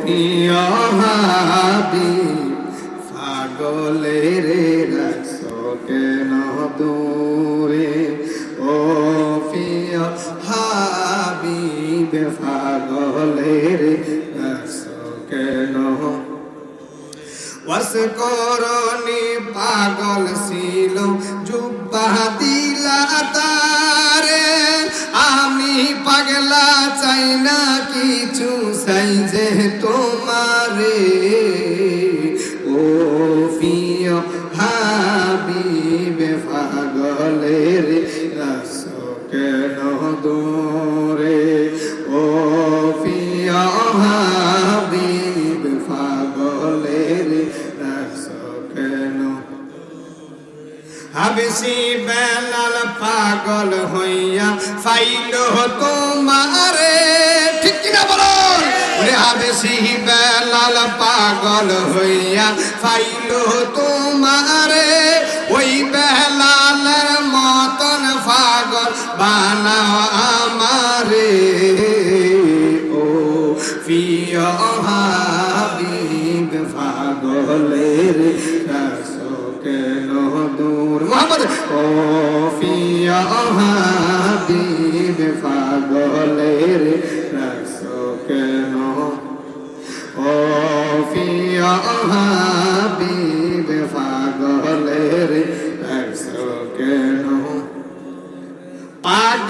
প্রিয় হাবি, পাগলের রাখছো কেন দূরে? ও হাবিব, পাগলের রাখছো কেন? করনি পাগল ছিল, জুব্বা দূরে। ও প্রিয় হাবিব, পাগলের রাস কেন? হাবিসি বেলাল পাগল হইয়া ফাইল তোমারে। ঠিক কিনা বলো, হাবিসি বেলাল পাগল হইয়া ফাইল তোমারে। ওই বেলালের মতন পাগল বানাও হাবিব পাগলের রাস কেন দূর মোহাম্মদ ও ফিয়া হাবিব পাগলের রাস কেন ও ফিয়া হাবিব পাগলের রাস কেন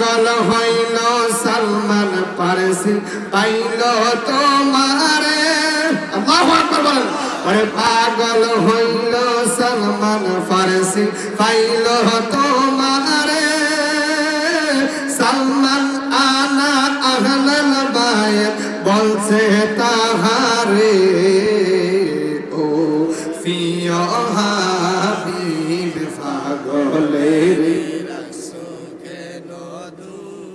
পাগল হইল সালমান পারসি, পাইল তোমারে। পাগল হইল সালমান ফারসি পাইল তোমারে। সালমান আনা আহলাল বায়াত বলছে তাহারে, ও ফিয়া হাবিব পাগলের